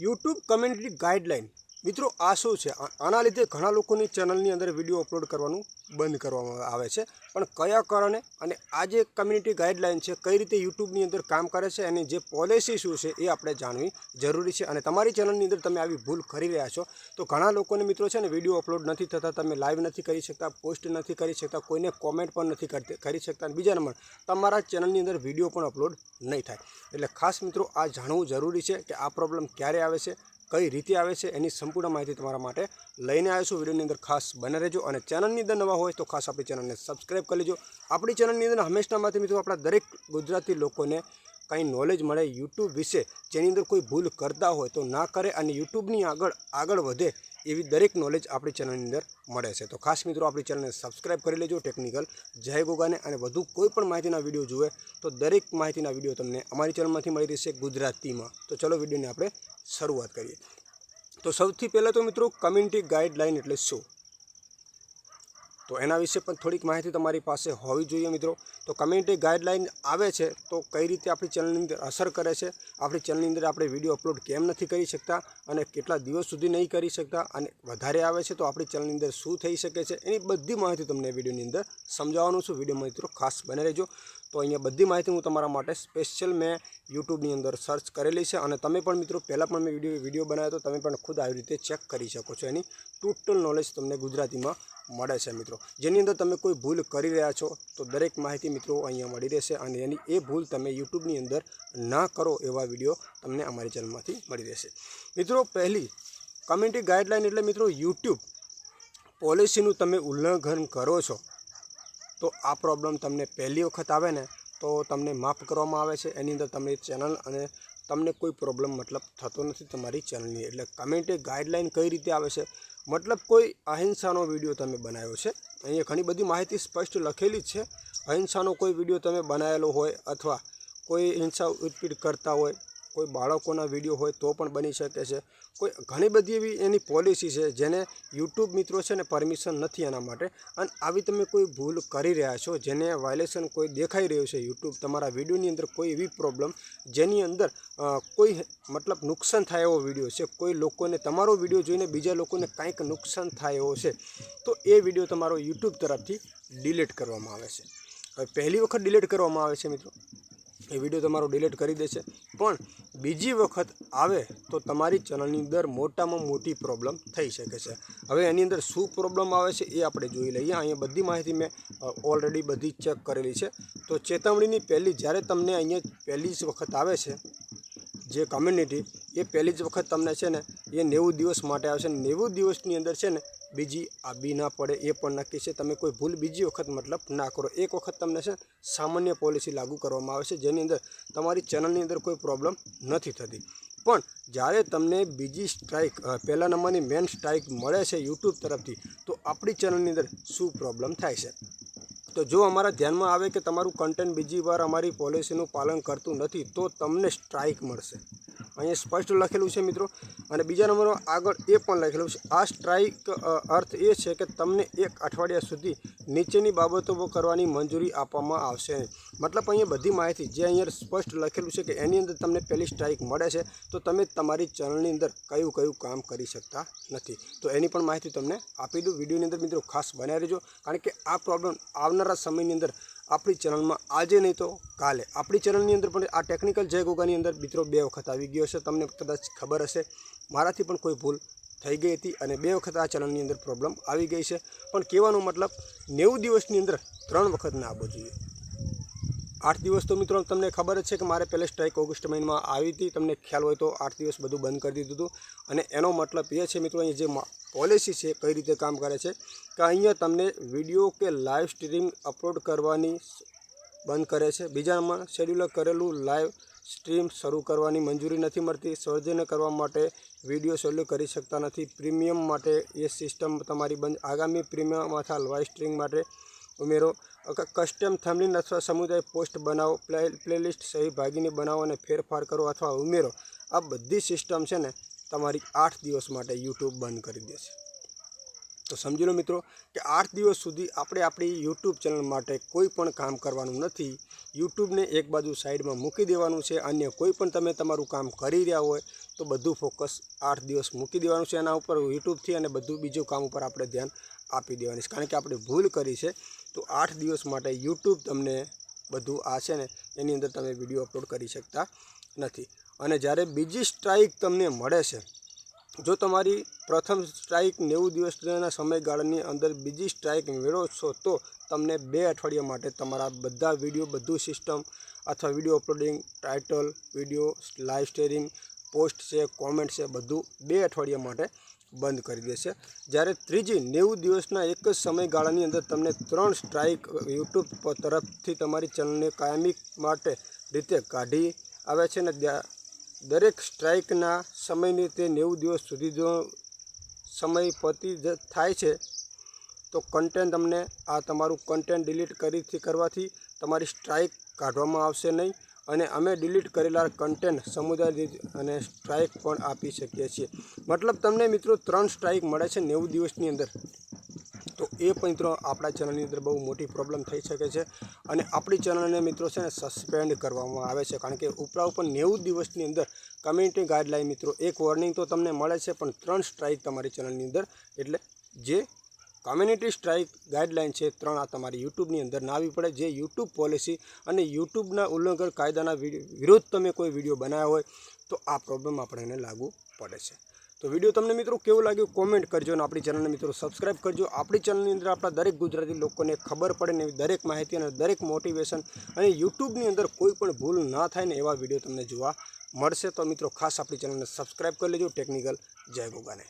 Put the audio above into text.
YouTube community guideline મિત્રો, આ શું છે? આના લીધે ઘણા લોકોની ચેનલની અંદર વીડિયો અપલોડ કરવાનું બંધ કરવામાં આવે છે. પણ કયા કારણે અને આ જે કમ્યુનિટી ગાઈડલાઇન છે, કઈ રીતે યુટ્યુબની અંદર કામ કરે છે અને જે પોલિસી શું છે એ આપણે જાણવી જરૂરી છે. અને તમારી ચેનલની અંદર તમે આવી ભૂલ કરી રહ્યા છો, તો ઘણા લોકોને મિત્રો છે ને વીડિયો અપલોડ નથી થતા, તમે લાઈવ નથી કરી શકતા પોસ્ટ નથી કરી શકતા, કોઈને કોમેન્ટ પણ નથી કરી શકતા. અને બીજા નંબર તમારા ચેનલની અંદર વીડિયો પણ અપલોડ નહીં થાય. એટલે ખાસ મિત્રો, આ જાણવું જરૂરી છે કે આ પ્રોબ્લેમ ક્યારે આવે છે કઈ રીતે આવે છે એની સંપૂર્ણ માહિતી તમારા માટે લઈને આવ્યો છું. વિડીયોની અંદર ખાસ બને રહેજો અને ચેનલની અંદર નવા હોય તો ખાસ આપણી ચેનલને સબસ્ક્રાઈબ કરી લેજો. આપણી ચેનલની અંદર હંમેશના માટે મિત્રો આપણા દરેક ગુજરાતી લોકોને કંઈ નોલેજ મળે યુટ્યુબ વિશે જેની અંદર કોઈ ભૂલ કરતા હોય તો ના કરે અને યુટ્યુબની આગળ આગળ વધે એવી દરેક નોલેજ આપણી ચેનલની અંદર મળે છે. તો ખાસ મિત્રો આપણી ચેનલને સબસ્ક્રાઈબ કરી લેજો ટેકનિકલ જય ગોગાને અને વધુ કોઈ પણ માહિતીના વીડિયો જુએ તો દરેક માહિતીના વીડિયો તમને અમારી ચેનલમાંથી મળી રહેશે ગુજરાતીમાં. તો ચલો વિડીયોને આપણે શરૂઆત કરીએ. તો સૌથી પહેલાં તો મિત્રો કમ્યુનિટી ગાઈડલાઇન એટલે શું? તો એના વિશે પણ થોડીક માહિતી તમારી પાસે હોવી જોઈએ મિત્રો. તો કમ્યુનિટી ગાઈડલાઇન આવે છે, તો કઈ રીતે આપણી ચેનલની અંદર અસર કરે છે? આપણી ચેનલની અંદર આપણે વીડિયો અપલોડ કેમ નથી કરી શકતા? અને કેટલા દિવસ સુધી નહીં કરી શકતા? અને વધારે આવે છે તો આપણી ચેનલની અંદર શું થઈ શકે છે? એની બધી માહિતી તમને વિડીયોની અંદર સમજાવવાનું છું. વિડીયોમાં મિત્રો ખાસ બને રહેજો. તો અહીંયા બધી માહિતી હું તમારા માટે સ્પેશિયલ મેં યુટ્યુબની અંદર સર્ચ કરેલી છે. અને તમે પણ મિત્રો, પહેલાં પણ મેં વીડિયો વીડિયો બનાવ્યો તો તમે પણ ખુદ આવી રીતે ચેક કરી શકો છો. એની ટોટલ નોલેજ તમને ગુજરાતીમાં મળે છે મિત્રો. જેની અંદર તમે કોઈ ભૂલ કરી રહ્યા છો, તો દરેક માહિતી મિત્રો અહીંયા મળી રહેશે અને એની એ ભૂલ તમે યુટ્યુબની અંદર ના કરો એવા વીડિયો તમને અમારી ચેનલમાંથી મળી રહેશે. મિત્રો, પહેલી કમ્યુનિટી ગાઈડલાઇન એટલે મિત્રો યુટ્યુબ પોલિસીનું તમે ઉલ્લંઘન કરો છો, તો આ પ્રોબ્લેમ તમને પહેલી વખત આવે ને, તો તમને માફ કરવામાં આવે છે. એની અંદર તમને ચેનલ અને તમને કોઈ પ્રોબ્લેમ મતલબ થતો નથી તમારી ચેનલની. એટલે કમ્યુનિટી ગાઈડલાઇન કઈ રીતે આવે છે? મતલબ કોઈ અહિંસાનો વીડિયો તમે બનાવ્યો છે. અહીંયા ઘણી બધી માહિતી સ્પષ્ટ લખેલી જ છે. અહિંસાનો કોઈ વીડિયો તમે બનાવેલો હોય અથવા કોઈ હિંસા ઉત્પીડ કરતા હોય, કોઈ બાળકોના વીડિયો હોય તો પણ બની શકે છે. કોઈ ઘણી બધી એવી એની પોલિસી છે જેને યુટ્યુબ મિત્રો છે ને પરમિશન નથી એના માટે. અને આવી તમે કોઈ ભૂલ કરી રહ્યા છો જેને વાયલેશન કોઈ દેખાઈ રહ્યું છે યુટ્યુબ તમારા વિડીયોની અંદર કોઈ એવી પ્રોબ્લેમ જેની અંદર કોઈ મતલબ નુકસાન થાય એવો વીડિયો છે, કોઈ લોકોને તમારો વીડિયો જોઈને બીજા લોકોને કાંઈક નુકસાન થાય એવો છે, તો એ વીડિયો તમારો યુટ્યુબ તરફથી ડિલીટ કરવામાં આવે છે. હવે પહેલી વખત ડિલીટ કરવામાં આવે છે મિત્રો. એ વીડિયો તમારો ડિલીટ કરી દેશે. પણ બીજી વખત આવે તો તમારી ચેનલની અંદર મોટામાં મોટી પ્રોબ્લેમ થઈ શકે છે. હવે એની અંદર શું પ્રોબ્લેમ આવે છે એ આપણે જોઈ લઈએ. અહીંયા બધી માહિતી મેં ઓલરેડી બધી ચેક કરેલી છે. તો ચેતવણીની પહેલી, જ્યારે તમને અહીંયા પહેલી જ વખત આવે છે, જે કમ્યુનિટી એ પહેલી જ વખત તમને છે ને, એ નેવું દિવસ માટે આવશે. ને નેવું દિવસની અંદર છે ને બીજી આ બી ના પડે, એ પણ નક્કી છે. તમે કોઈ ભૂલ બીજી વખત મતલબ ના કરો. એક વખત તમને છે સામાન્ય પોલિસી લાગુ કરવામાં આવે છે, જેની અંદર તમારી ચેનલની અંદર કોઈ પ્રોબ્લેમ નથી થતી. પણ જ્યારે તમને બીજી સ્ટ્રાઇક પહેલા નંબરની મેન સ્ટ્રાઇક મળે છે યુટ્યુબ તરફથી, તો આપણી ચેનલની અંદર શું પ્રોબ્લેમ થાય છે? તો જો અમારા ધ્યાનમાં આવે કે તમારું કન્ટેન્ટ બીજી વાર અમારી પોલિસીનું પાલન કરતું નથી, તો તમને સ્ટ્રાઇક મળશે. અહીંયા સ્પષ્ટ લખેલું છે મિત્રો. અને બીજા નંબરમાં આગળ એ પણ લખેલું છે. આ સ્ટ્રાઇક અર્થ એ છે કે તમને એક અઠવાડિયા સુધી નીચેની બાબતો કરવાની મંજૂરી આપવામાં આવશે મતલબ અહીંયા બધી માહિતી જે અહીંયા સ્પષ્ટ લખેલું છે કે એની અંદર તમને પહેલી સ્ટ્રાઇક મળે છે, તો તમે તમારી ચેનલની અંદર કયું કયું કામ કરી શકતા નથી. તો એની પણ માહિતી તમને આપી દઉં. વિડીયોની અંદર મિત્રો ખાસ બનાવી રહેજો. કારણ કે આ પ્રોબ્લેમ આવનારા સમયની અંદર આપણી ચેનલમાં આજે નહીં તો કાલે. આપણી ચેનલની અંદર પણ આ ટેકનિકલ જય ગોગાની અંદર મિત્રો બે વખત આવી ગયો છે. તમને કદાચ ખબર હશે, મારાથી પણ કોઈ ભૂલ થઈ ગઈ હતી અને બે વખત આ ચેનલની અંદર પ્રોબ્લેમ આવી ગઈ છે. પણ કહેવાનો મતલબ નેવું દિવસની અંદર ત્રણ વખત ના આવવો જોઈએ. આઠ દિવસ તો મિત્રો તમને ખબર જ છે કે મારે પહેલે સ્ટ્રાઇક ઓગસ્ટ મહિનામાં આવી હતી. તમને ખ્યાલ હોય તો આઠ દિવસ બધું બંધ કરી દીધું હતું. અને એનો મતલબ એ છે મિત્રો, અહીં જે પોલિસી છે કઈ રીતે કામ કરે છે કે અહીંયા તમને વીડિયો કે લાઈવ સ્ટ્રીમ અપલોડ કરવાની બંધ કરે છે. બીજામાં શેડ્યુલ કરેલું લાઈવ સ્ટ્રીમ શરૂ કરવાની મંજૂરી નથી મળતી. સર્જન કરવા માટે વીડિયો શેડ્યુલ કરી શકતા નથી. પ્રીમિયમ માટે એ સિસ્ટમ તમારી બંધ, આગામી પ્રીમિયમ અથવા લાઈવ સ્ટ્રીમ માટે ઉમેરો. કસ્ટમ થમલિન અથવા સમુદાય પોસ્ટ બનાવો, પ્લે, પ્લેલિસ્ટ સહભાગીની બનાવો અને ફેરફાર કરો અથવા ઉમેરો. આ બધી સિસ્ટમ છે ને તમારી આઠ દિવસ માટે યુટ્યુબ બંધ કરી દેશે તો સમજી લો મિત્રો કે આઠ દિવસ સુધી આપણે આપણી યુટ્યુબ ચેનલ માટે કોઈ પણ કામ કરવાનું નથી. યુટ્યુબને એક બાજુ સાઈડમાં મૂકી દેવાનું છે, અન્ય કોઈ પણ તમે તમારું કામ કરી રહ્યા હોય તો બધું ફોકસ આઠ દિવસ મૂકી દેવાનું છે એના ઉપર યુટ્યુબથી અને બધું બીજું કામ ઉપર આપણે ધ્યાન આપી દેવાની છે. કારણ કે આપણે ભૂલ કરી છે, તો આઠ દિવસ માટે યુટ્યુબ તમને બધું આ છે ને, એની અંદર તમે વીડિયો અપલોડ કરી શકતા નથી. અને જ્યારે બીજી સ્ટ્રાઇક તમને મળે છે, જો તમારી પ્રથમ સ્ટ્રાઇક નેવું દિવસના સમયગાળાની અંદર બીજી સ્ટ્રાઇક મેળવશો તો તમને બે અઠવાડિયા માટે તમારા બધા વીડિયો, બધું સિસ્ટમ અથવા video uploading, title, video, live streaming post છે, કોમેન્ટ છે, બધું બે અઠવાડિયા માટે બંધ કરી દેશે. જ્યારે ત્રીજી નેવું દિવસના એક જ સમયગાળાની અંદર તમને ત્રણ સ્ટ્રાઇક યુટ્યુબ તરફથી તમારી ચેનલને કાયમી માટે રીતે કાઢી આવે છે ને દરેક સ્ટ્રાઇકના સમયની તે નેવું દિવસ સુધી જો સમય પતી થાય છે, તો કન્ટેન્ટ તમને આ તમારું કન્ટેન્ટ ડિલીટ કરીથી કરવાથી તમારી સ્ટ્રાઇક કાઢવામાં આવશે નહીં. અને અમે ડિલીટ કરેલા કન્ટેન્ટ સમુદાય દીઠ અને સ્ટ્રાઇક પણ આપી શકીએ છીએ. મતલબ તમને મિત્રો ત્રણ સ્ટ્રાઇક મળે છે નેવું દિવસની અંદર. તો એ પણ મિત્રો આપણા ચેનલની અંદર બહુ મોટી પ્રોબ્લેમ થઈ શકે છે. અને આપણી ચેનલને મિત્રો છે ને સસ્પેન્ડ કરવામાં આવે છે. કારણ કે ઉપરા ઉપર નેવું દિવસની અંદર કમ્યુનિટી ગાઈડલાઇન મિત્રો એક વોર્નિંગ તો તમને મળે છે, પણ ત્રણ સ્ટ્રાઇક તમારી ચેનલની અંદર. એટલે જે કમ્યુનિટી સ્ટ્રાઇક ગાઈડલાઈન છે, ત્રણ આ તમારી યુટ્યુબની અંદર ના આવી પડે. જે યુટ્યુબ પોલિસી અને યુટ્યુબના ઉલ્લંઘન કાયદાના વિરુદ્ધ તમે કોઈ વીડિયો બનાવ્યા હોય, તો આ પ્રોબ્લેમ આપણને લાગુ પડે છે. તો વીડિયો તમને મિત્રો કેવું લાગ્યું કોમેન્ટ કરજો અને આપણી ચેનલને મિત્રો સબસ્ક્રાઇબ કરજો. આપણી ચેનલની અંદર આપણા દરેક ગુજરાતી લોકોને ખબર પડે ને દરેક માહિતી અને દરેક મોટિવેશન અને યુટ્યુબની અંદર કોઈ પણ ભૂલ ના થાય ને એવા વીડિયો તમને જોવા મળશે. તો મિત્રો ખાસ આપણી ચેનલને સબસ્ક્રાઇબ કરી લેજો. ટેકનિકલ જય ગોગાને.